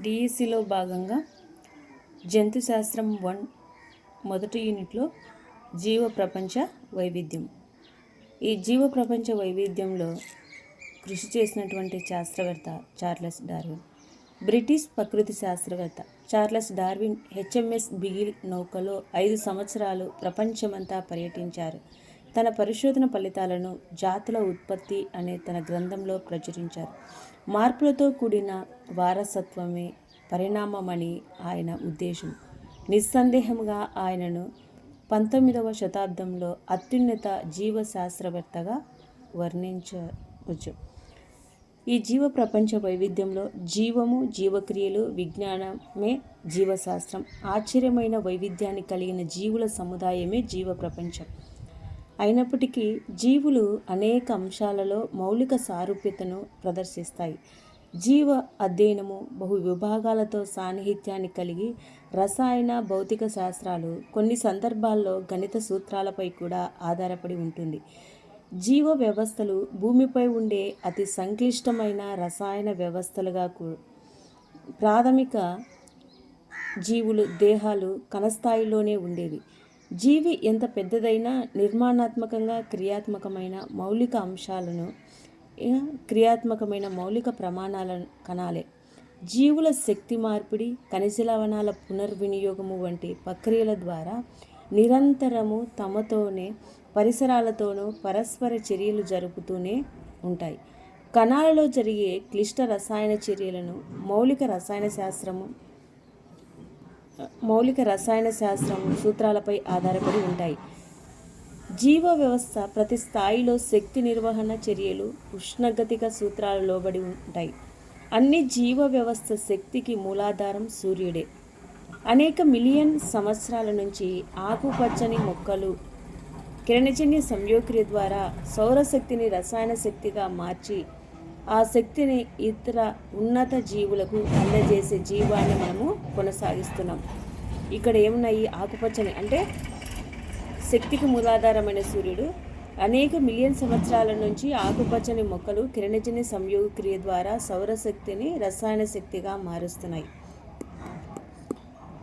డిఈసిలో భాగంగా జంతు శాస్త్రం వన్ మొదటి యూనిట్లో జీవ ప్రపంచ వైవిధ్యం. ఈ జీవ ప్రపంచ వైవిధ్యంలో కృషి చేసినటువంటి శాస్త్రవేత్త చార్లెస్ డార్విన్ బ్రిటిష్ ప్రకృతి శాస్త్రవేత్త చార్లెస్ డార్విన్ హెచ్ఎంఎస్ బిగిల్ నౌకలో ఐదు సంవత్సరాలు ప్రపంచమంతా పర్యటించారు. తన పరిశోధన ఫలితాలను జాతుల ఉత్పత్తి అనే తన గ్రంథంలో ప్రచురించారు. మార్పులతో కూడిన వారసత్వమే పరిణామమని ఆయన ఉద్దేశం. నిస్సందేహంగా ఆయనను పంతొమ్మిదవ శతాబ్దంలో అత్యున్నత జీవశాస్త్రవేత్తగా వర్ణించవచ్చు. ఈ జీవ ప్రపంచ వైవిధ్యంలో జీవము జీవక్రియలు విజ్ఞానమే జీవశాస్త్రం. ఆశ్చర్యమైన వైవిధ్యాన్ని కలిగిన జీవుల సముదాయమే జీవ ప్రపంచం అయినప్పటికీ జీవులు అనేక అంశాలలో మౌలిక సారూప్యతను ప్రదర్శిస్తాయి. జీవ అధ్యయనము బహు విభాగాలతో సాన్నిహిత్యాన్ని కలిగి రసాయన భౌతిక శాస్త్రాలు కొన్ని సందర్భాల్లో గణిత సూత్రాలపై కూడా ఆధారపడి ఉంటుంది. జీవ వ్యవస్థలు భూమిపై ఉండే అతి సంక్లిష్టమైన రసాయన వ్యవస్థలుగా ప్రాథమిక జీవులు దేహాలు కణస్థాయిలోనే ఉండేవి. జీవి ఎంత పెద్దదైనా నిర్మాణాత్మకంగా క్రియాత్మకమైన మౌలిక అంశాలను క్రియాత్మకమైన మౌలిక ప్రమాణాల కణాలే. జీవుల శక్తి మార్పిడి ఖనిజ లవణాల పునర్వినియోగము వంటి ప్రక్రియల ద్వారా నిరంతరము తమతోనే పరిసరాలతోనూ పరస్పర చర్యలు జరుపుతూనే ఉంటాయి. కణాలలో జరిగే క్లిష్ట రసాయన చర్యలను మౌలిక రసాయన శాస్త్రము మౌలిక రసాయన శాస్త్రం సూత్రాలపై ఆధారపడి ఉంటాయి. జీవ వ్యవస్థ ప్రతి స్థాయిలో శక్తి నిర్వహణ చర్యలు ఉష్ణగతిక సూత్రాలు లోబడి ఉంటాయి. అన్ని జీవ వ్యవస్థ శక్తికి మూలాధారం సూర్యుడే. అనేక మిలియన్ సంవత్సరాల నుంచి ఆకుపచ్చని మొక్కలు కిరణజన్య సంయోక్రియ ద్వారా సౌరశక్తిని రసాయన శక్తిగా మార్చి ఆ శక్తిని ఇతర ఉన్నత జీవులకు అందజేసే జీవాన్ని మనము కొనసాగిస్తున్నాం. ఇక్కడ ఏమున్నాయి? ఆకుపచ్చని అంటే శక్తికి మూలాధారమైన సూర్యుడు. అనేక మిలియన్ సంవత్సరాల నుంచి ఆకుపచ్చని మొక్కలు కిరణజన్య సంయోగక్రియ ద్వారా సౌరశక్తిని రసాయన శక్తిగా మారుస్తున్నాయి.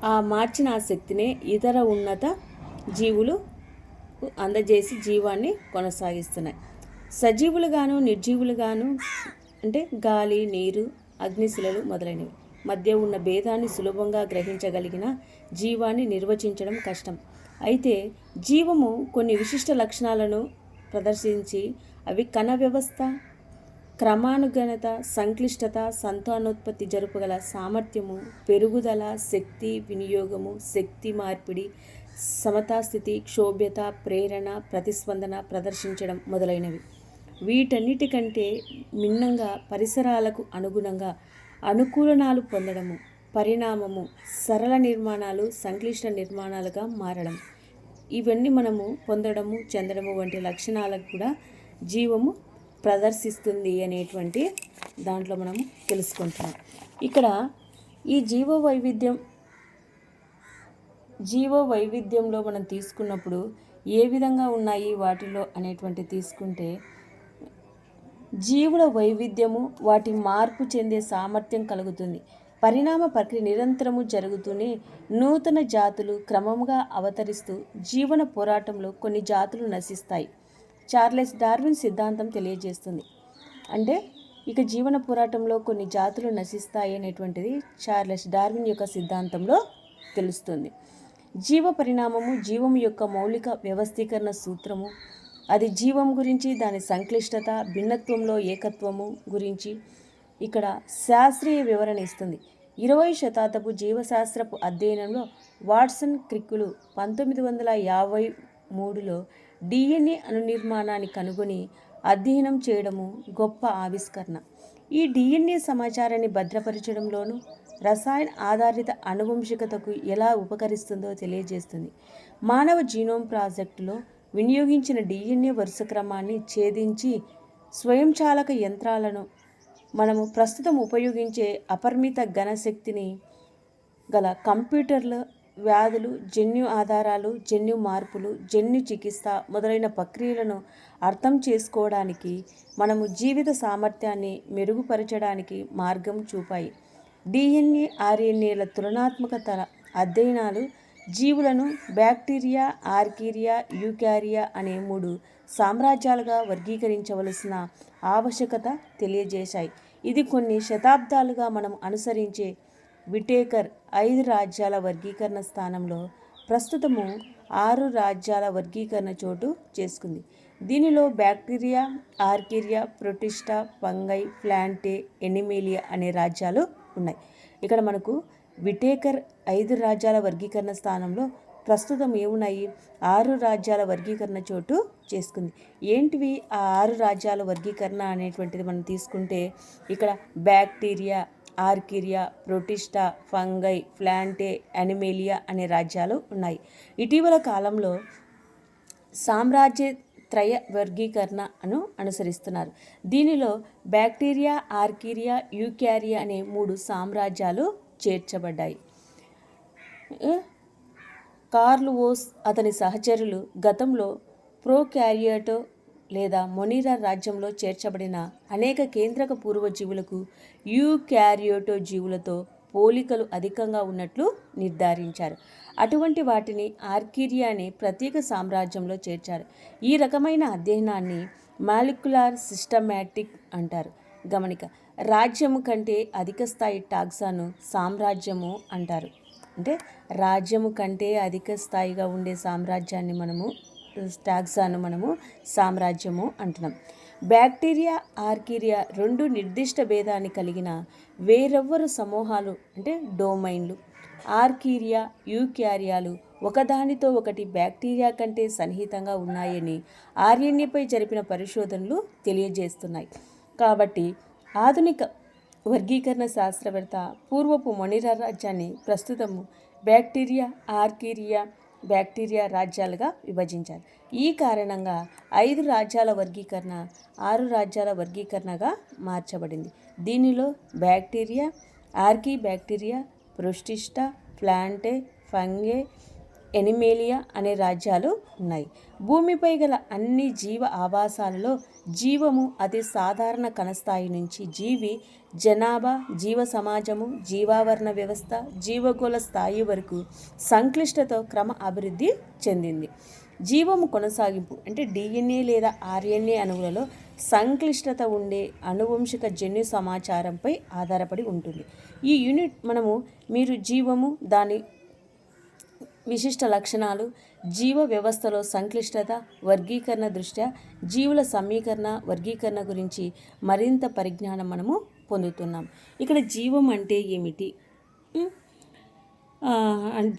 ఆ మార్చిన ఆ శక్తినే ఇతర ఉన్నత జీవులు అందజేసి జీవాన్ని కొనసాగిస్తున్నాయి. సజీవులుగాను నిర్జీవులుగాను అంటే గాలి నీరు అగ్నిశిలలు మొదలైనవి. మధ్య ఉన్న భేదాన్ని సులభంగా గ్రహించగలిగిన జీవాన్ని నిర్వచించడం కష్టం. అయితే జీవము కొన్ని విశిష్ట లక్షణాలను ప్రదర్శించి అవి కణ వ్యవస్థ క్రమానుగణత సంక్లిష్టత సంతానోత్పత్తి జరుపగల సామర్థ్యము పెరుగుదల శక్తి వినియోగము శక్తి మార్పిడి సమతాస్థితి క్షోభ్యత ప్రేరణ ప్రతిస్పందన ప్రదర్శించడం మొదలైనవి. వీటన్నిటికంటే భిన్నంగా పరిసరాలకు అనుగుణంగా అనుకూలనాలు పొందడము పరిణామము సరళ నిర్మాణాలు సంక్లిష్ట నిర్మాణాలుగా మారడం. ఇవన్నీ మనము పొందడము చెందడము వంటి లక్షణాలకు కూడా జీవము ప్రదర్శిస్తుంది అనేటువంటి దాంట్లో మనము తెలుసుకుంటున్నాం. ఇక్కడ ఈ జీవ వైవిధ్యం జీవ వైవిధ్యంలో మనం తీసుకున్నప్పుడు ఏ విధంగా ఉన్నాయి వాటిలో అనేటువంటి తీసుకుంటే జీవుల వైవిధ్యము వాటి మార్పు చెందే సామర్థ్యం కలుగుతుంది. పరిణామ ప్రక్రియ నిరంతరము జరుగుతూనే నూతన జాతులు క్రమంగా అవతరిస్తూ జీవన పోరాటంలో కొన్ని జాతులు నశిస్తాయి. చార్లెస్ డార్విన్ సిద్ధాంతం తెలియజేస్తుంది. అంటే ఇక జీవన పోరాటంలో కొన్ని జాతులు నశిస్తాయి అనేటువంటిది చార్లెస్ డార్విన్ యొక్క సిద్ధాంతంలో తెలుస్తుంది. జీవ పరిణామము జీవము యొక్క మౌలిక వ్యవస్థీకరణ సూత్రము అది జీవం గురించి దాని సంక్లిష్టత భిన్నత్వంలో ఏకత్వము గురించి ఇక్కడ శాస్త్రీయ వివరణ ఇస్తుంది. ఇరవై శతాబ్దపు జీవశాస్త్రపు అధ్యయనంలో వాట్సన్ క్రిక్కులు పంతొమ్మిది వందల యాభై మూడులో డిఎన్ఏ అనునిర్మాణాన్ని కనుగొని అధ్యయనం చేయడము గొప్ప ఆవిష్కరణ. ఈ డిఎన్ఏ సమాచారాన్ని భద్రపరచడంలోనూ రసాయన ఆధారిత అనువంశికతకు ఎలా ఉపకరిస్తుందో తెలియజేస్తుంది. మానవ జీనోమ్ ప్రాజెక్టులో వినియోగించిన డిఎన్ఏ వరుస క్రమాన్ని ఛేదించి స్వయంచాలక యంత్రాలను మనము ప్రస్తుతం ఉపయోగించే అపరిమిత ఘనశక్తిని గల కంప్యూటర్ల వ్యాధులు జన్యు ఆధారాలు జన్యు మార్పులు జన్యు చికిత్స మొదలైన ప్రక్రియలను అర్థం చేసుకోవడానికి మనము జీవిత సామర్థ్యాన్ని మెరుగుపరచడానికి మార్గం చూపాయి. డిఎన్ఏ ఆర్ఎన్ఏల తులనాత్మక తర అధ్యయనాలు జీవులను బ్యాక్టీరియా ఆర్కీరియా యూకారియా అనే మూడు సామ్రాజ్యాలుగా వర్గీకరించవలసిన ఆవశ్యకత తెలియజేశాయి. ఇది కొన్ని శతాబ్దాలుగా మనం అనుసరించే విటేకర్ ఐదు రాజ్యాల వర్గీకరణ స్థానంలో ప్రస్తుతము ఆరు రాజ్యాల వర్గీకరణ చోటు చేసుకుంది. దీనిలో బ్యాక్టీరియా ఆర్కిరియా ప్రొటిస్టా పంగై ప్లాంటే ఎనిమేలియా అనే రాజ్యాలు ఉన్నాయి. ఇక్కడ మనకు విటేకర్ ఐదు రాజ్యాల వర్గీకరణ స్థానంలో ప్రస్తుతం ఏమున్నాయి? ఆరు రాజ్యాల వర్గీకరణ చోటు చేసుకుంది. ఏంటివి ఆ ఆరు రాజ్యాల వర్గీకరణ అనేటువంటిది మనం తీసుకుంటే ఇక్కడ బ్యాక్టీరియా ఆర్కిరియా ప్రొటిస్టా ఫంగై ఫ్లాంటే అనిమేలియా అనే రాజ్యాలు ఉన్నాయి. ఇటీవల కాలంలో సామ్రాజ్య త్రయ వర్గీకరణ అను అనుసరిస్తున్నారు. దీనిలో బ్యాక్టీరియా ఆర్కిరియా యూక్యారియా అనే మూడు సామ్రాజ్యాలు చేర్చబడ్డాయి. కార్లువోస్ ఓస్ అతని సహచరులు గతంలో ప్రోక్యారియోటో లేదా మొనీరా రాజ్యంలో చేర్చబడిన అనేక కేంద్రక పూర్వజీవులకు యూక్యారియోటో జీవులతో పోలికలు అధికంగా ఉన్నట్లు నిర్ధారించారు. అటువంటి వాటిని ఆర్కిరియా అనే ప్రత్యేక సామ్రాజ్యంలో చేర్చారు. ఈ రకమైన అధ్యయనాన్ని మాలిక్యులార్ సిస్టమాటిక్ అంటారు. గమనిక రాజ్యము కంటే అధిక స్థాయి టాక్సాను సామ్రాజ్యము అంటారు. అంటే రాజ్యము కంటే అధిక స్థాయిగా ఉండే సామ్రాజ్యాన్ని మనము టాక్సాను మనము సామ్రాజ్యము అంటున్నాం. బ్యాక్టీరియా ఆర్కిరియా రెండు నిర్దిష్ట భేదాన్ని కలిగిన వేరెవ్వరు సమూహాలు అంటే డొమైన్లు. ఆర్కీరియా యూక్యారియాలు ఒకదానితో ఒకటి బ్యాక్టీరియా కంటే సన్నిహితంగా ఉన్నాయని ఆర్ఎన్ఏపై జరిపిన పరిశోధనలు తెలియజేస్తున్నాయి. కాబట్టి ఆధునిక వర్గీకరణ శాస్త్రవేత్త పూర్వపు మొనిరా రాజ్యాన్ని ప్రస్తుతము బ్యాక్టీరియా ఆర్కీరియా బ్యాక్టీరియా రాజ్యాలుగా విభజించారు. ఈ కారణంగా ఐదు రాజ్యాల వర్గీకరణ ఆరు రాజ్యాల వర్గీకరణగా మార్చబడింది. దీనిలో bacteria archaebacteria protista plantae fungi animalia అనే రాజ్యాలు ఉన్నాయి. భూమిపై గల అన్ని జీవ ఆవాసాలలో జీవము అతి సాధారణ కణస్థాయి నుంచి జీవి జనాభా జీవ సమాజము జీవావరణ వ్యవస్థ జీవగోళ స్థాయి వరకు సంక్లిష్టతో క్రమ అభివృద్ధి చెందింది. జీవము కొనసాగింపు అంటే డిఎన్ఏ లేదా ఆర్ఎన్ఏ అణువులలో సంక్లిష్టత ఉండే అనువంశిక జన్యు సమాచారంపై ఆధారపడి ఉంటుంది. ఈ యూనిట్ మనము మీరు జీవము దాని విశిష్ట లక్షణాలు జీవ వ్యవస్థలో సంక్లిష్టత వర్గీకరణ దృష్ట్యా జీవుల సమీకరణ వర్గీకరణ గురించి మరింత పరిజ్ఞానం మనము పొందుతున్నాం. ఇక్కడ జీవం అంటే ఏమిటి?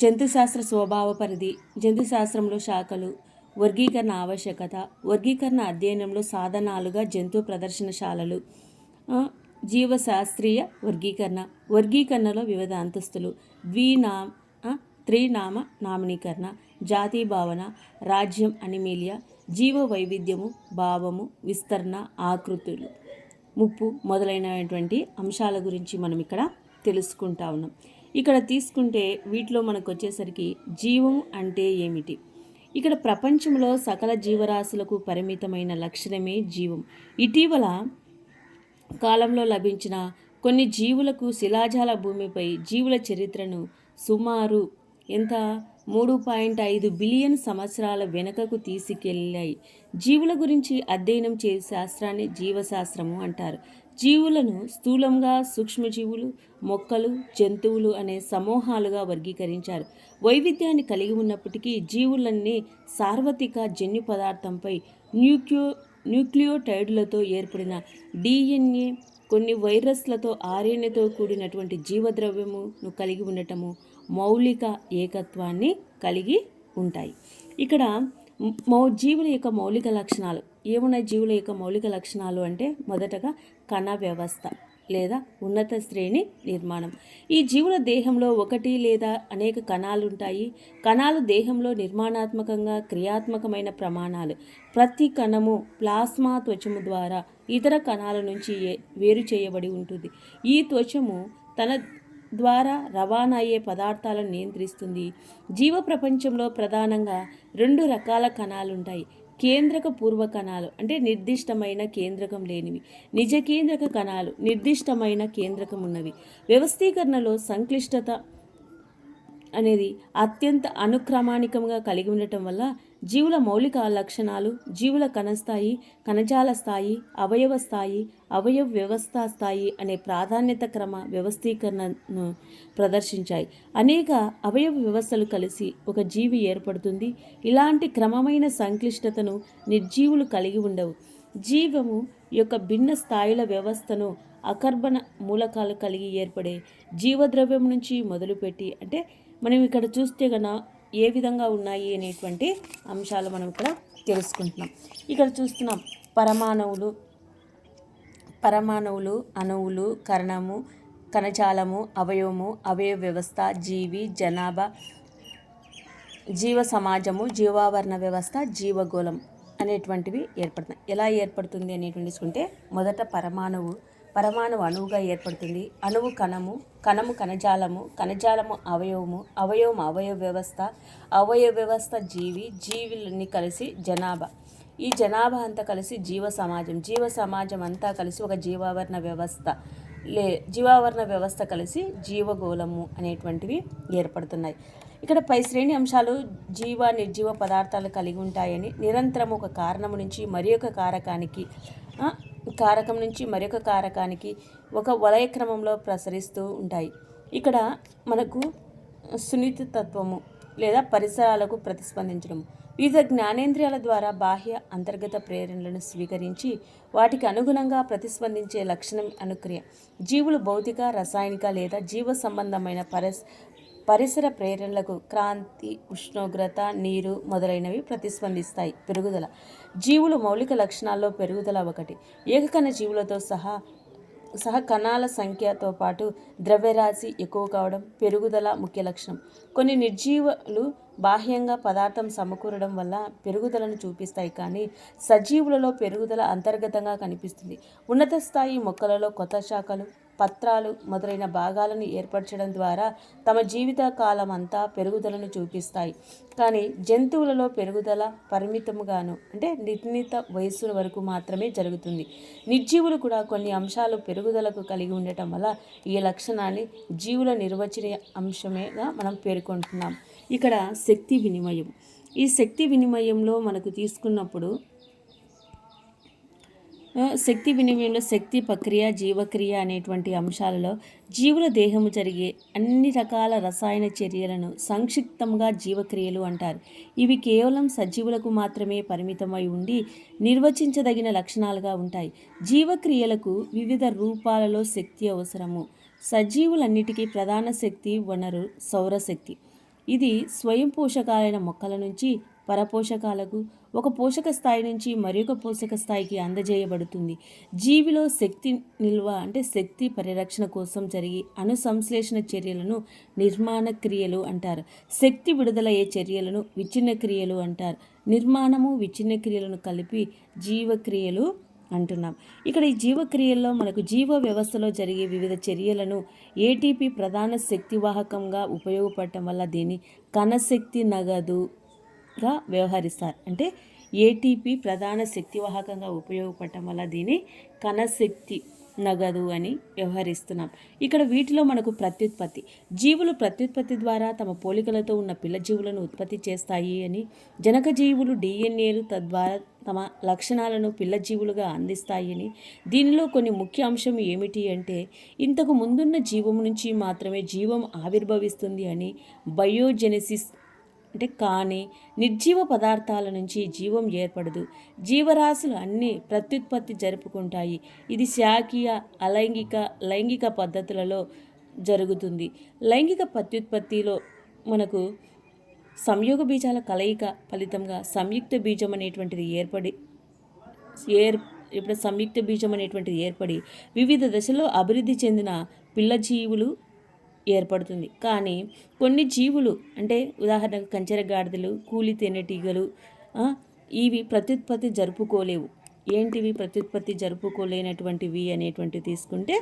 జంతుశాస్త్ర స్వభావ పరిధి జంతుశాస్త్రంలో శాఖలు వర్గీకరణ ఆవశ్యకత వర్గీకరణ అధ్యయనంలో సాధనాలుగా జంతు ప్రదర్శనశాలలు జీవశాస్త్రీయ వర్గీకరణ వర్గీకరణలో వివిధ అంతస్తులు ద్వినామ త్రినామ నామనీకరణ జాతీ భావన రాజ్యం అనిమేలియా జీవ వైవిధ్యము భావము విస్తరణ ఆకృతులు. ముప్పు మొదలైనటువంటి అంశాల గురించి మనం ఇక్కడ తెలుసుకుంటా ఉన్నాం. ఇక్కడ తీసుకుంటే వీటిలో మనకు వచ్చేసరికి జీవం అంటే ఏమిటి? ఇక్కడ ప్రపంచంలో సకల జీవరాశులకు పరిమితమైన లక్షణమే జీవం. ఇటీవల కాలంలో లభించిన కొన్ని జీవులకు శిలాజాల భూమిపై జీవుల చరిత్రను సుమారు ఎంత? మూడు పాయింట్ ఐదు బిలియన్ సంవత్సరాల వెనుకకు తీసుకెళ్ళాయి. జీవుల గురించి అధ్యయనం చేసే శాస్త్రాన్ని జీవశాస్త్రము అంటారు. జీవులను స్థూలంగా సూక్ష్మజీవులు మొక్కలు జంతువులు అనే సమూహాలుగా వర్గీకరించారు. వైవిధ్యాన్ని కలిగి ఉన్నప్పటికీ జీవులన్నీ సార్వత్రిక జన్యు పదార్థంపై న్యూక్లియో న్యూక్లియోటైడ్లతో ఏర్పడిన డిఎన్ఏ కొన్ని వైరస్లతో ఆర్ఎన్ఏతో కూడినటువంటి జీవద్రవ్యమును కలిగి ఉండటము మౌలిక ఏకత్వాన్ని కలిగి ఉంటాయి. ఇక్కడ మౌ జీవుల యొక్క మౌలిక లక్షణాలు. ఏమున్నాయి జీవుల యొక్క మౌలిక లక్షణాలు అంటే మొదటగా కణ వ్యవస్థ లేదా ఉన్నత శ్రేణి నిర్మాణం. ఈ జీవుల దేహంలో ఒకటి లేదా అనేక కణాలు ఉంటాయి. కణాలు దేహంలో నిర్మాణాత్మకంగా క్రియాత్మకమైన ప్రమాణాలు. ప్రతి కణము ప్లాస్మా త్వచము ద్వారా ఇతర కణాల నుంచి వేరు చేయబడి ఉంటుంది. ఈ త్వచము తన ద్వారా రవాణా అయ్యే పదార్థాలను నియంత్రిస్తుంది. జీవ ప్రపంచంలో ప్రధానంగా రెండు రకాల కణాలు ఉంటాయి కేంద్రక పూర్వ కణాలు అంటే నిర్దిష్టమైన కేంద్రకం లేనివి. నిజ కేంద్రక కణాలు నిర్దిష్టమైన కేంద్రకం ఉన్నవి వ్యవస్థీకరణలో సంక్లిష్టత అనేది అత్యంత అనుక్రమాణికంగా కలిగి ఉండటం వల్ల జీవుల మౌలిక లక్షణాలు జీవుల కణస్థాయి కణజాల స్థాయి అవయవ స్థాయి అవయవ వ్యవస్థ స్థాయి అనే ప్రాధాన్యత క్రమ వ్యవస్థీకరణను ప్రదర్శించాయి. అనేక అవయవ వ్యవస్థలు కలిసి ఒక జీవి ఏర్పడుతుంది. ఇలాంటి క్రమమైన సంక్లిష్టతను నిర్జీవులు కలిగి ఉండవు. జీవము యొక్క భిన్న స్థాయిల వ్యవస్థను అకర్బన మూలకాలు కలిగి ఏర్పడే జీవద్రవ్యం నుంచి మొదలుపెట్టి అంటే మనం ఇక్కడ చూస్తే గన ఏ విధంగా ఉన్నాయి అనేటువంటి అంశాలు మనం ఇక్కడ తెలుసుకుంటున్నాం. ఇక్కడ చూస్తున్నాం పరమాణువులు పరమాణువులు అణువులు కరణము కణజాలము అవయవము అవయవ వ్యవస్థ జీవి జనాభా జీవ సమాజము జీవావరణ వ్యవస్థ జీవగోళం అనేటువంటివి ఏర్పడుతున్నాయి. ఎలా ఏర్పడుతుంది అనేటువంటి తీసుకుంటే మొదట పరమాణువు పరమాణు అణువుగా ఏర్పడుతుంది. అణువు కణము కణము కణజాలము కణజాలము అవయవము అవయవం అవయవ వ్యవస్థ అవయవ వ్యవస్థ జీవి జీవులన్నీ కలిసి జనాభా. ఈ జనాభా అంతా కలిసి జీవ సమాజం. జీవ సమాజం అంతా కలిసి ఒక జీవావరణ వ్యవస్థ. లే జీవావరణ వ్యవస్థ కలిసి జీవగోళము అనేటువంటివి ఏర్పడుతున్నాయి. ఇక్కడ పై శ్రేణి అంశాలు జీవ నిర్జీవ పదార్థాలు కలిగి ఉంటాయని నిరంతరం ఒక కారణము నుంచి మరి ఒక కారకానికి కారకం నుంచి మరొక కారకానికి ఒక వలయ క్రమంలో ప్రసరిస్తూ ఉంటాయి. ఇక్కడ మనకు సున్నిత తత్వము లేదా పరిసరాలకు ప్రతిస్పందించడం. వివిధ జ్ఞానేంద్రియాల ద్వారా బాహ్య అంతర్గత ప్రేరణలను స్వీకరించి వాటికి అనుగుణంగా ప్రతిస్పందించే లక్షణం అనుక్రియ. జీవులు భౌతిక రసాయనిక లేదా జీవ సంబంధమైన పరిస్ పరిసర ప్రేరణలకు క్రాంతి ఉష్ణోగ్రత నీరు మొదలైనవి ప్రతిస్పందిస్తాయి. పెరుగుదల. జీవులు మౌలిక లక్షణాల్లో పెరుగుదల ఒకటి. ఏకకణ జీవులతో సహా సహ కణాల సంఖ్యతో పాటు ద్రవ్యరాశి ఎక్కువ కావడం పెరుగుదల ముఖ్య లక్షణం. కొన్ని నిర్జీవులు బాహ్యంగా పదార్థం సమకూరడం వల్ల పెరుగుదలను చూపిస్తాయి కానీ సజీవులలో పెరుగుదల అంతర్గతంగా కనిపిస్తుంది. ఉన్నత స్థాయి మొక్కలలో కొత్త శాఖలు పత్రాలు మొదలైన భాగాలను ఏర్పరచడం ద్వారా తమ జీవిత కాలం అంతా పెరుగుదలను చూపిస్తాయి. కానీ జంతువులలో పెరుగుదల పరిమితముగాను అంటే నిర్ణీత వయస్సు వరకు మాత్రమే జరుగుతుంది. నిర్జీవులు కూడా కొన్ని అంశాలు పెరుగుదలకు కలిగి ఉండటం వల్ల ఈ లక్షణాన్ని జీవుల నిర్వచన అంశమేగా మనం పేర్కొంటున్నాం. ఇక్కడ శక్తి వినిమయం. ఈ శక్తి వినిమయంలో మనకు తీసుకున్నప్పుడు శక్తి వినిమయంలో శక్తి ప్రక్రియ జీవక్రియ అనేటువంటి అంశాలలో జీవుల దేహము జరిగే అన్ని రకాల రసాయన చర్యలను సంక్షిప్తంగా జీవక్రియలు అంటారు. ఇవి కేవలం సజీవులకు మాత్రమే పరిమితమై ఉండి నిర్వచించదగిన లక్షణాలుగా ఉంటాయి. జీవక్రియలకు వివిధ రూపాలలో శక్తి అవసరము. సజీవులన్నిటికీ ప్రధాన శక్తి వనరు సౌరశక్తి. ఇది స్వయం పోషకాలైన మొక్కల నుంచి పరపోషకాలకు ఒక పోషక స్థాయి నుంచి మరొక పోషక స్థాయికి అందజేయబడుతుంది. జీవిలో శక్తి నిల్వ అంటే శక్తి పరిరక్షణ కోసం జరిగి అనుసంశ్లేషణ చర్యలను నిర్మాణ క్రియలు అంటారు. శక్తి విడుదలయ్యే చర్యలను విచ్ఛిన్న క్రియలు అంటారు. నిర్మాణము విచ్ఛిన్న క్రియలను కలిపి జీవక్రియలు అంటున్నాం. ఇక్కడ ఈ జీవక్రియల్లో మనకు జీవ వ్యవస్థలో జరిగే వివిధ చర్యలను ఏటీపీ ప్రధాన శక్తివాహకంగా ఉపయోగపడటం వల్ల దీన్ని కణశక్తి నగదుగా వ్యవహరిస్తారు. అంటే ఏటీపీ ప్రధాన శక్తివాహకంగా ఉపయోగపడటం వల్ల దీన్ని కణశక్తి నగదు అని వ్యవహరిస్తున్నాం. ఇక్కడ వీటిలో మనకు ప్రత్యుత్పత్తి. జీవులు ప్రత్యుత్పత్తి ద్వారా తమ పోలికలతో ఉన్న పిల్ల జీవులను ఉత్పత్తి చేస్తాయి అని జనక జీవులు డిఎన్ఏలు తద్వారా తమ లక్షణాలను పిల్ల జీవులుగా అందిస్తాయని దీనిలో కొన్ని ముఖ్య అంశం ఏమిటి అంటే ఇంతకు ముందున్న జీవం నుంచి మాత్రమే జీవం ఆవిర్భవిస్తుంది అని బయోజెనెసిస్ అంటే కానీ నిర్జీవ పదార్థాల నుంచి జీవం ఏర్పడదు. జీవరాశులు అన్నీ ప్రత్యుత్పత్తి జరుపుకుంటాయి. ఇది శాఖీయ అలైంగిక లైంగిక పద్ధతులలో జరుగుతుంది. లైంగిక ప్రత్యుత్పత్తిలో మనకు సంయోగ బీజాల కలయిక ఫలితంగా సంయుక్త బీజం అనేటువంటిది ఏర్పడి ఏర్ ఇప్పుడు సంయుక్త బీజం అనేటువంటిది ఏర్పడి వివిధ దశల్లో అభివృద్ధి చెందిన పిల్ల జీవులు ఏర్పడుతుంది. కానీ కొన్ని జీవులు అంటే ఉదాహరణకు కంచెర గాడిదలు కూలి తేనెటీగలు ఇవి ప్రత్యుత్పత్తి జరుపుకోలేవు. ఏంటివి ప్రత్యుత్పత్తి జరుపుకోలేనటువంటివి అనేటువంటివి తీసుకుంటే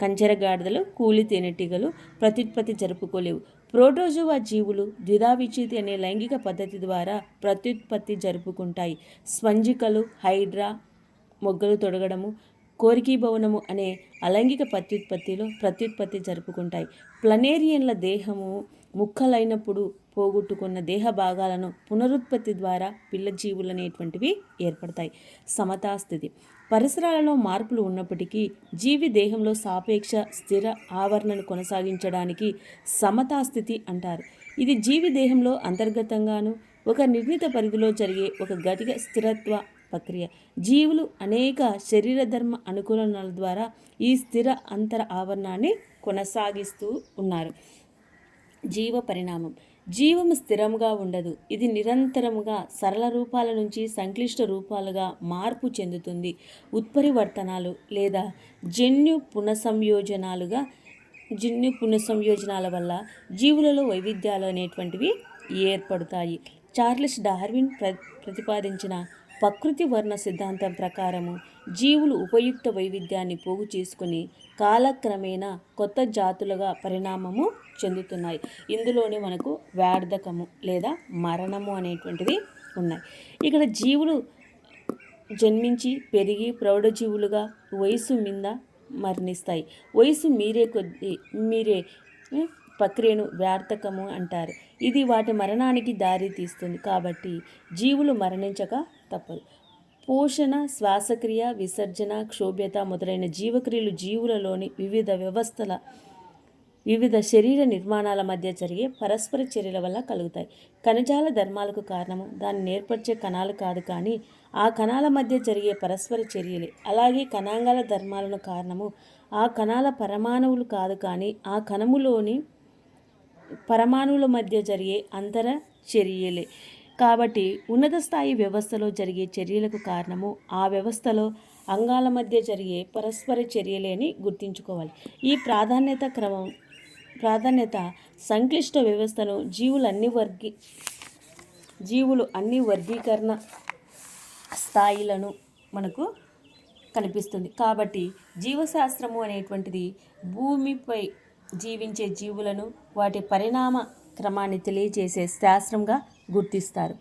కంచెర గాడిదలు కూలి తేనెటీగలు ప్రత్యుత్పత్తి జరుపుకోలేవు. ప్రోటోజువా జీవులు ద్విధావిచ్ఛితి అనే లైంగిక పద్ధతి ద్వారా ప్రత్యుత్పత్తి జరుపుకుంటాయి. స్పంజికలు హైడ్రా మొగ్గలు తొడగడము కోరికీ భవనము అనే అలైంగిక ప్రత్యుత్పత్తిలో ప్రత్యుత్పత్తి జరుపుకుంటాయి. ప్లనేరియన్ల దేహము ముక్కలైనప్పుడు పోగొట్టుకున్న దేహ భాగాలను పునరుత్పత్తి ద్వారా పిల్ల జీవులు అనేటువంటివి ఏర్పడతాయి. సమతాస్థితి. పరిసరాలలో మార్పులు ఉన్నప్పటికీ జీవి దేహంలో సాపేక్ష స్థిర ఆవరణను కొనసాగించడానికి సమతాస్థితి అంటారు. ఇది జీవి దేహంలో అంతర్గతంగాను ఒక నిర్ణీత పరిధిలో జరిగే ఒక గతిక స్థిరత్వ ప్రక్రియ. జీవులు అనేక శరీర ధర్మ ద్వారా ఈ స్థిర అంతర ఆవరణాన్ని కొనసాగిస్తూ ఉన్నారు. జీవ పరిణామం. జీవము స్థిరంగా ఉండదు. ఇది నిరంతరముగా సరళ రూపాల నుంచి సంక్లిష్ట రూపాలుగా మార్పు చెందుతుంది. ఉత్పరివర్తనాలు లేదా జన్యు పునఃసంయోజనాలుగా జన్యు పునఃసంయోజనాల వల్ల జీవులలో వైవిధ్యాలు అనేటువంటివి ఏర్పడతాయి. చార్లెస్ డార్విన్ ప్ర ప్రతిపాదించిన ప్రకృతి వర్ణ సిద్ధాంతం ప్రకారము జీవులు ఉపయుక్త వైవిధ్యాన్ని పోగు చేసుకుని కాలక్రమేణా కొత్త జాతులుగా పరిణామము చెందుతున్నాయి. ఇందులోనే మనకు వార్ధకము లేదా మరణము అనేటువంటివి ఉన్నాయి. ఇక్కడ జీవులు జన్మించి పెరిగి ప్రౌఢజీవులుగా వయసు మీద మరణిస్తాయి. వయసు మీరే కొద్ది మీరే ప్రక్రియను వ్యార్థకము అంటారు. ఇది వాటి మరణానికి దారి తీస్తుంది కాబట్టి జీవులు మరణించక తప్పదు. పోషణ శ్వాసక్రియ విసర్జన క్షోభ్యత మొదలైన జీవక్రియలు జీవులలోని వివిధ వ్యవస్థల వివిధ శరీర నిర్మాణాల మధ్య జరిగే పరస్పర చర్యల వల్ల కలుగుతాయి. కణజాల ధర్మాలకు కారణము దాన్ని ఏర్పరిచే కణాలు కాదు కానీ ఆ కణాల మధ్య జరిగే పరస్పర చర్యలే. అలాగే కణాంగాల ధర్మాలను కారణము ఆ కణాల పరమాణువులు కాదు కానీ ఆ కణములోని పరమాణువుల మధ్య జరిగే అంతర చర్యలే. కాబట్టి ఉన్నత స్థాయి వ్యవస్థలో జరిగే చర్యలకు కారణము ఆ వ్యవస్థలో అంగాల మధ్య జరిగే పరస్పర చర్యలేని గుర్తుంచుకోవాలి. ఈ ప్రాధాన్యత క్రమం ప్రాధాన్యత సంక్లిష్ట వ్యవస్థను జీవులు అన్ని వర్గి జీవులు అన్ని వర్గీకరణ స్థాయిలను మనకు కనిపిస్తుంది. కాబట్టి జీవశాస్త్రము అనేటువంటిది భూమిపై జీవించే జీవులను వాటి పరిణామ క్రమాన్ని తెలియజేసే శాస్త్రంగా గుర్తిస్తారు.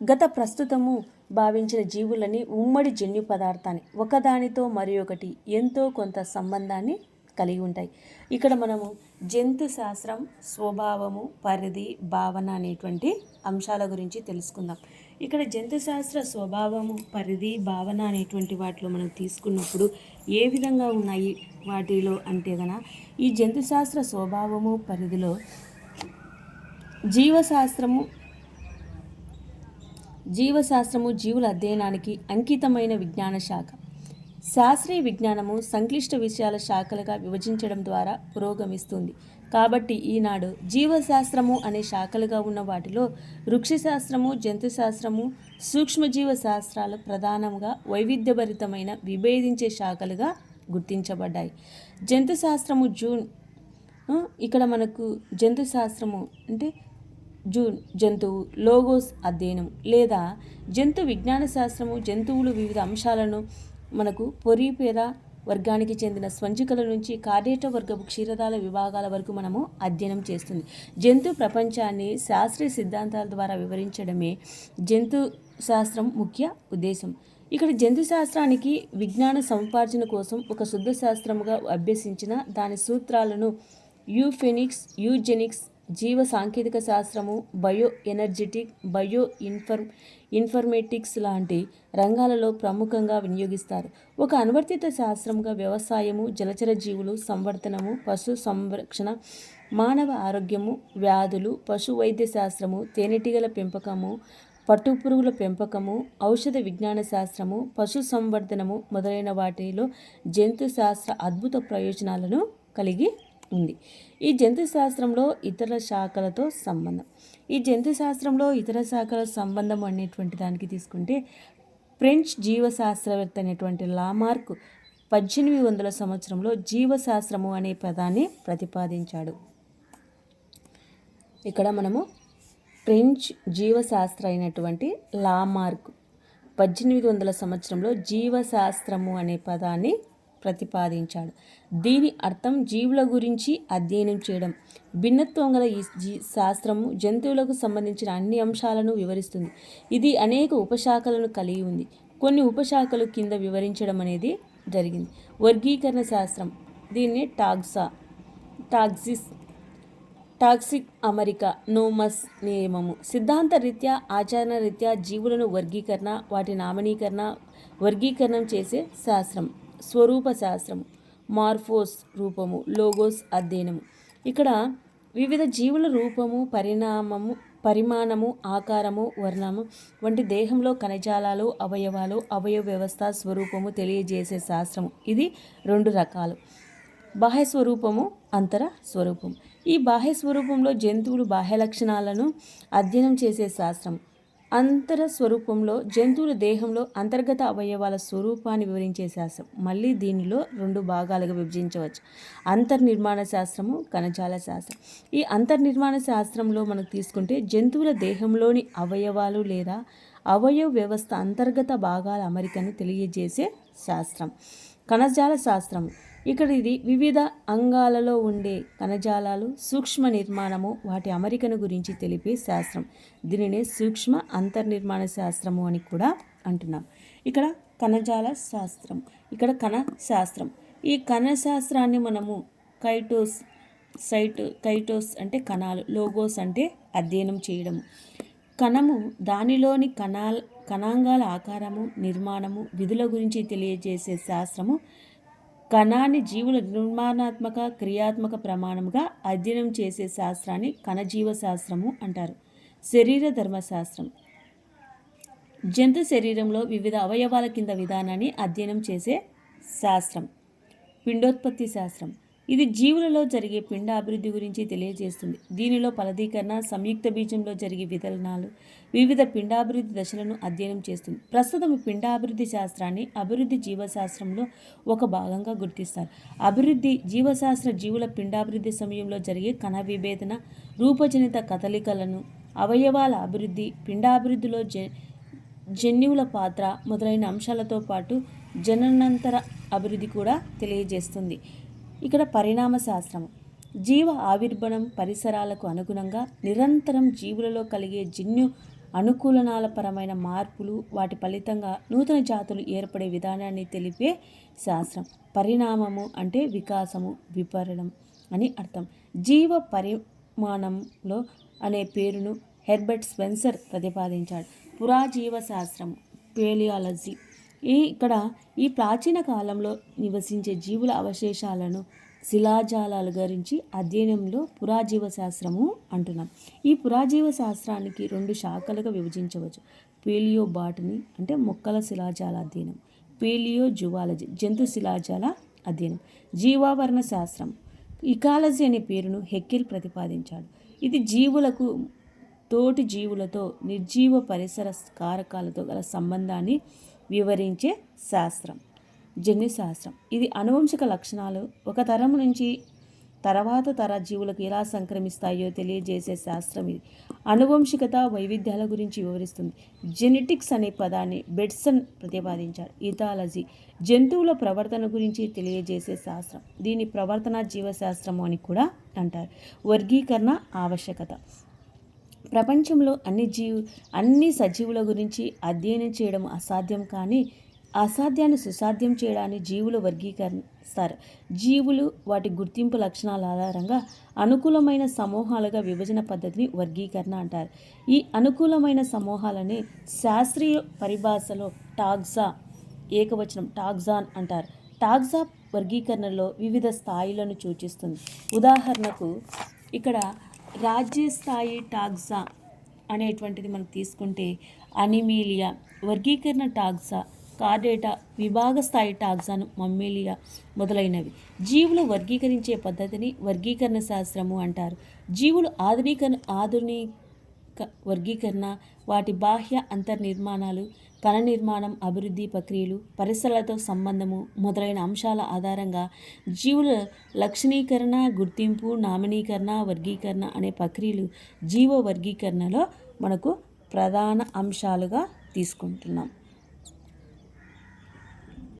గత ప్రస్తుతము భావించిన జీవులని ఉమ్మడి జన్యు పదార్థాన్ని ఒకదానితో మరి ఒకటి ఎంతో కొంత సంబంధాన్ని కలిగి ఉంటాయి. ఇక్కడ మనము జంతు శాస్త్రం స్వభావము పరిధి భావన అనేటువంటి అంశాల గురించి తెలుసుకుందాం. ఇక్కడ జంతు శాస్త్ర స్వభావము పరిధి భావన అనేటువంటి వాటిలో మనం తీసుకున్నప్పుడు ఏ విధంగా ఉన్నాయి వాటిలో అంటే గన ఈ జంతు శాస్త్ర స్వభావము పరిధిలో జీవశాస్త్రము జీవశాస్త్రము జీవుల అధ్యయనానికి అంకితమైన విజ్ఞాన శాఖ. శాస్త్రీయ విజ్ఞానము సంక్లిష్ట విషయాల శాఖలుగా విభజించడం ద్వారా పురోగమిస్తుంది. కాబట్టి ఈనాడు జీవశాస్త్రము అనే శాఖలుగా ఉన్న వాటిలో వృక్షశాస్త్రము జంతుశాస్త్రము సూక్ష్మజీవ శాస్త్రాలు ప్రధానంగా వైవిధ్యభరితమైన విభేదించే శాఖలుగా గుర్తించబడ్డాయి. జంతుశాస్త్రము జూన్ ఇక్కడ మనకు జంతుశాస్త్రము అంటే జూన్ జంతువు లోగోస్ అధ్యయనం లేదా జంతు విజ్ఞాన శాస్త్రము జంతువులు వివిధ అంశాలను మనకు పొరిపేర వర్గానికి చెందిన స్వంజికల నుంచి కార్యేట వర్గపు క్షీరదాల విభాగాల వరకు మనము అధ్యయనం చేస్తుంది. జంతు ప్రపంచాన్ని శాస్త్రీయ సిద్ధాంతాల ద్వారా వివరించడమే జంతు శాస్త్రం ముఖ్య ఉద్దేశం. ఇక్కడ జంతు శాస్త్రానికి విజ్ఞాన సముపార్జన కోసం ఒక శుద్ధ శాస్త్రముగా అభ్యసించిన దాని సూత్రాలను యూఫెనిక్స్ యూజెనిక్స్ జీవ సాంకేతిక శాస్త్రము bio energetic bio infor informatics లాంటి రంగాలలో ప్రముఖంగా వినియోగిస్తారు. ఒక అనువర్తిత శాస్త్రంగా వ్యవసాయము జలచర జీవులు సంవర్ధనము పశు సంరక్షణ మానవ ఆరోగ్యము వ్యాధులు పశు వైద్య శాస్త్రము తేనెటీగల పెంపకము పట్టుపురుగుల పెంపకము ఔషధ విజ్ఞాన శాస్త్రము పశు సంవర్ధనము మొదలైన వాటిలో జంతు శాస్త్ర అద్భుత ప్రయోజనాలను కలిగి ఉంది. ఈ జంతు శాస్త్రంలో ఇతర శాఖలతో సంబంధం. ఈ జంతు శాస్త్రంలో ఇతర శాఖల సంబంధం అనేటువంటి దానికి తీసుకుంటే ఫ్రెంచ్ జీవశాస్త్రవేత్త అనేటువంటి లామార్క్ పద్దెనిమిది వందల సంవత్సరంలో జీవశాస్త్రము అనే పదాన్ని ప్రతిపాదించాడు. ఇక్కడ మనము ఫ్రెంచ్ జీవశాస్త్ర అయినటువంటి లామార్క్ పద్దెనిమిది వందల సంవత్సరంలో జీవశాస్త్రము అనే పదాన్ని ప్రతిపాదించాడు. దీని అర్థం జీవుల గురించి అధ్యయనం చేయడం. భిన్నత్వం గల ఈ జీ శాస్త్రము జంతువులకు సంబంధించిన అన్ని అంశాలను వివరిస్తుంది. ఇది అనేక ఉపశాఖలను కలిగి ఉంది. కొన్ని ఉపశాఖలు కింద వివరించడం అనేది జరిగింది. వర్గీకరణ శాస్త్రం. దీన్ని టాక్సా టాక్సిస్ టాక్సిక్ అమరిక నోమస్ నియమము. సిద్ధాంత రీత్యా ఆచరణ రీత్యా జీవులను వర్గీకరణ వాటి నామనీకరణ వర్గీకరణం చేసే శాస్త్రం. స్వరూప శాస్త్రం మార్ఫోస్ రూపము లోగోస్ అధ్యయనము. ఇక్కడ వివిధ జీవుల రూపము పరిణామము పరిమాణము ఆకారము వర్ణము వంటి దేహంలో కణజాలాలు అవయవాలు అవయవ వ్యవస్థ స్వరూపము తెలియజేసే శాస్త్రము. ఇది రెండు రకాలు. బాహ్య స్వరూపము అంతర స్వరూపం. ఈ బాహ్య స్వరూపంలో జంతువులు బాహ్య లక్షణాలను అధ్యయనం చేసే శాస్త్రం. అంతర స్వరూపంలో జంతువుల దేహంలో అంతర్గత అవయవాల స్వరూపాన్ని వివరించే శాస్త్రం. మళ్ళీ దీనిలో రెండు భాగాలుగా విభజించవచ్చు. అంతర్నిర్మాణ శాస్త్రము కణజాల శాస్త్రం. ఈ అంతర్నిర్మాణ శాస్త్రంలో మనకు తీసుకుంటే జంతువుల దేహంలోని అవయవాలు లేదా అవయవ వ్యవస్థ అంతర్గత భాగాల అమరికను తెలియజేసే శాస్త్రం. కణజాల శాస్త్రం ఇక్కడ ఇది వివిధ అంగాలలో ఉండే కణజాలాలు సూక్ష్మ నిర్మాణము వాటి అమరికను గురించి తెలిపే శాస్త్రం. దీనినే సూక్ష్మ అంతర్నిర్మాణ శాస్త్రము అని కూడా అంటున్నాం. ఇక్కడ కణజాల శాస్త్రం ఇక్కడ కణ శాస్త్రం. ఈ కణ శాస్త్రాన్ని మనము కైటోస్ సైట్ కైటోస్ అంటే కణాలు లోగోస్ అంటే అధ్యయనం చేయడము. కణము దానిలోని కణాల కణాంగాల ఆకారము నిర్మాణము విధుల గురించి తెలియజేసే శాస్త్రము కణాన్ని జీవుల నిర్మాణాత్మక క్రియాత్మక ప్రమాణముగా అధ్యయనం చేసే శాస్త్రాన్ని కణజీవ శాస్త్రము అంటారు. శరీర ధర్మశాస్త్రం. జంతు శరీరంలో వివిధ అవయవాల కింద విధానాన్ని అధ్యయనం చేసే శాస్త్రం. పిండోత్పత్తి శాస్త్రం. ఇది జీవులలో జరిగే పిండ అభివృద్ధి గురించి తెలియజేస్తుంది. దీనిలో ఫలదీకరణ సంయుక్త బీజంలో జరిగే విధలనాలు వివిధ పిండాభివృద్ధి దశలను అధ్యయనం చేస్తుంది. ప్రస్తుతం పిండాభివృద్ధి శాస్త్రాన్ని అభివృద్ధి జీవశాస్త్రంలో ఒక భాగంగా గుర్తిస్తారు. అభివృద్ధి జీవశాస్త్ర జీవుల పిండాభివృద్ధి సమయంలో జరిగే కణ విభేదన రూపజనిత కదలికలను అవయవాల అభివృద్ధి పిండాభివృద్ధిలో జ జన్యువుల పాత్ర మొదలైన అంశాలతో పాటు జననంతర అభివృద్ధి కూడా తెలియజేస్తుంది. ఇక్కడ పరిణామ శాస్త్రం జీవ ఆవిర్భణం పరిసరాలకు అనుగుణంగా నిరంతరం జీవులలో కలిగే జన్యు అనుకూలనాల పరమైన మార్పులు వాటి ఫలితంగా నూతన జాతులు ఏర్పడే విధానాన్ని తెలిపే శాస్త్రం. పరిణామము అంటే వికాసము విపరణం అని అర్థం. జీవ పరిమాణంలో అనే పేరును హెర్బర్ట్ స్పెన్సర్ ప్రతిపాదించాడు. పురాజీవ శాస్త్రం పేలియాలజీ ఈ ఇక్కడ ఈ ప్రాచీన కాలంలో నివసించే జీవుల అవశేషాలను శిలాజాలాల గురించి అధ్యయనంలో పురాజీవ శాస్త్రము అంటున్నాం. ఈ పురాజీవ శాస్త్రానికి రెండు శాఖలుగా విభజించవచ్చు. పేలియో బాటనీ అంటే మొక్కల శిలాజాల అధ్యయనం పేలియో జువాలజీ జంతు శిలాజాల అధ్యయనం జీవావరణ శాస్త్రం. ఇకాలజీ అనే పేరును హెక్కిల్ ప్రతిపాదించాడు. ఇది జీవులకు తోటి జీవులతో నిర్జీవ పరిసర కారకాలతో గల సంబంధాన్ని వివరించే శాస్త్రం. జన్యుశాస్త్రం ఇది అనువంశిక లక్షణాలు ఒక తరం నుంచి తర్వాత తర జీవులకు ఎలా సంక్రమిస్తాయో తెలియజేసే శాస్త్రం ఇది. అనువంశికత వైవిధ్యాల గురించి వివరిస్తుంది. జెనెటిక్స్ అనే పదాన్ని బెడ్సన్ ప్రతిపాదించారు. ఇథాలజీ జంతువుల ప్రవర్తన గురించి తెలియజేసే శాస్త్రం. దీని ప్రవర్తన జీవశాస్త్రము అని కూడా అంటారు. వర్గీకరణ ఆవశ్యకత. ప్రపంచంలో అన్ని జీవు అన్ని సజీవుల గురించి అధ్యయనం చేయడం అసాధ్యం కానీ అసాధ్యాన్ని సుసాధ్యం చేయడాన్ని జీవులు వర్గీకరిస్తారు. జీవులు వాటి గుర్తింపు లక్షణాల ఆధారంగా అనుకూలమైన సమూహాలుగా విభజన పద్ధతిని వర్గీకరణ అంటారు. ఈ అనుకూలమైన సమూహాలని శాస్త్రీయ పరిభాషలో టాగ్జా ఏకవచనం టాగ్జాన్ అంటారు. టాగ్జా వర్గీకరణలో వివిధ స్థాయిలను సూచిస్తుంది. ఉదాహరణకు ఇక్కడ రాజ్యస్థాయి టాగ్జా అనేటువంటిది మనం తీసుకుంటే అనిమీలియా వర్గీకరణ టాక్సా కార్డేటా విభాగ స్థాయి టాగ్జాను మమ్మీలియా మొదలైనవి. జీవులు వర్గీకరించే పద్ధతిని వర్గీకరణ శాస్త్రము అంటారు. జీవులు ఆధునిక ఆధునిక వర్గీకరణ వాటి బాహ్య అంతర్నిర్మాణాలు కణ నిర్మాణం అభివృద్ధి ప్రక్రియలు పరిసరాలతో సంబంధము మొదలైన అంశాల ఆధారంగా జీవుల లక్షణీకరణ గుర్తింపు నామినీకరణ వర్గీకరణ అనే ప్రక్రియలు జీవ వర్గీకరణలో మనకు ప్రధాన అంశాలుగా తీసుకుంటున్నాం.